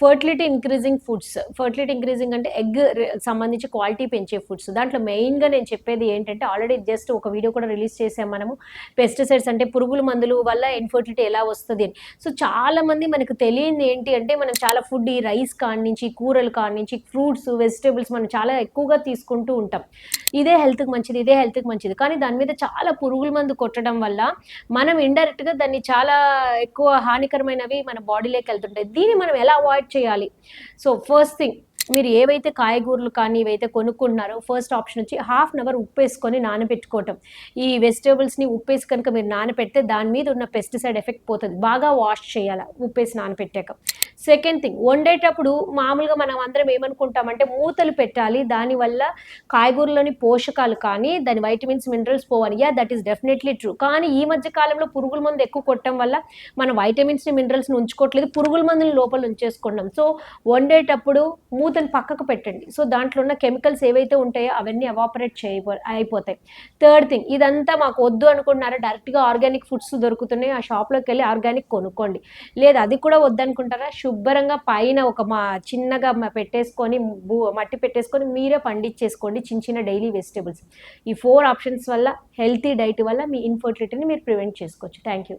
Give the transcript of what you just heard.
Fertility increasing foods fertility increasing అంటే egg సంబంధించి quality పెంచే ఫుడ్స్. దాంట్లో మెయిన్గా నేను చెప్పేది ఏంటంటే ఆల్రెడీ జస్ట్ ఒక వీడియో కూడా రిలీజ్ చేసాం మనము. పెస్టిసైడ్స్ అంటే పురుగుల మందులు వల్ల ఇన్ఫర్టిలిటీ ఎలా వస్తుంది అని. సో చాలా మంది మనకు తెలియని ఏంటి అంటే మనం చాలా ఫుడ్ ఈ రైస్ కాడి నుంచి కూరలు కాడి నుంచి ఫ్రూట్స్ వెజిటేబుల్స్ మనం చాలా ఎక్కువగా తీసుకుంటూ ఉంటాం. ఇదే హెల్త్కి మంచిది ఇదే హెల్త్కి మంచిది. కానీ దాని మీద చాలా పురుగుల మందు కొట్టడం వల్ల మనం ఇండైరెక్ట్గా దాన్ని చాలా ఎక్కువ హానికరమైనవి మన బాడీలోకి వెళ్తుంటాయి. దీన్ని మనం ఎలా అవాయిడ్ చేయాలి? సో ఫస్ట్ థింగ్ మీరు ఏవైతే కాయగూరలు కానీ ఇవైతే కొనుక్కుంటున్నారో ఫస్ట్ ఆప్షన్ వచ్చి హాఫ్ అన్ అవర్ ఉప్పు వేసుకొని నానబెట్టుకోవటం. ఈ వెజిటేబుల్స్ని ఉప్పేసి కనుక మీరు నానబెడితే దాని మీద ఉన్న పెస్టిసైడ్ ఎఫెక్ట్ పోతుంది. బాగా వాష్ చేయాలి ఉప్పేసి నానబెట్టాక. సెకండ్ థింగ్ వండేటప్పుడు మామూలుగా మనం అందరం ఏమనుకుంటామంటే మూతలు పెట్టాలి. దానివల్ల కాయగూరలోని పోషకాలు కానీ దాని వైటమిన్స్ మినరల్స్ పోవాలి. Yeah that is definitely true కానీ ఈ మధ్య కాలంలో పురుగుల మందు ఎక్కువ కొట్టడం వల్ల మన వైటమిన్స్ని మినరల్స్ని ఉంచుకోవట్లేదు. పురుగుల మందుని లోపల ఉంచేసుకుంటాం సో వండేటప్పుడు దాన్ని పక్కకు పెట్టండి. సో దాంట్లో ఉన్న కెమికల్స్ ఏవైతే ఉంటాయో అవన్నీ అవాపరేట్ చేయబో అయిపోతాయి. థర్డ్ థింగ్ ఇదంతా మాకు వద్దు అనుకుంటున్నారా డైరెక్ట్గా ఆర్గానిక్ ఫుడ్స్ దొరుకుతున్నాయి. ఆ షాప్లోకి వెళ్ళి ఆర్గానిక్ కొనుక్కోండి. లేదు అది కూడా వద్దనుకుంటారా? శుభ్రంగా పైన ఒక మా చిన్నగా పెట్టేసుకొని మట్టి పెట్టేసుకొని మీరే పండించేసుకోండి చిన్న చిన్న డైలీ వెజిటేబుల్స్ ఈ ఫోర్ ఆప్షన్స్ వల్ల హెల్తీ డైట్ వల్ల మీ ఇన్ఫర్టిలిటీని మీరు ప్రివెంట్ చేసుకోవచ్చు. Thank you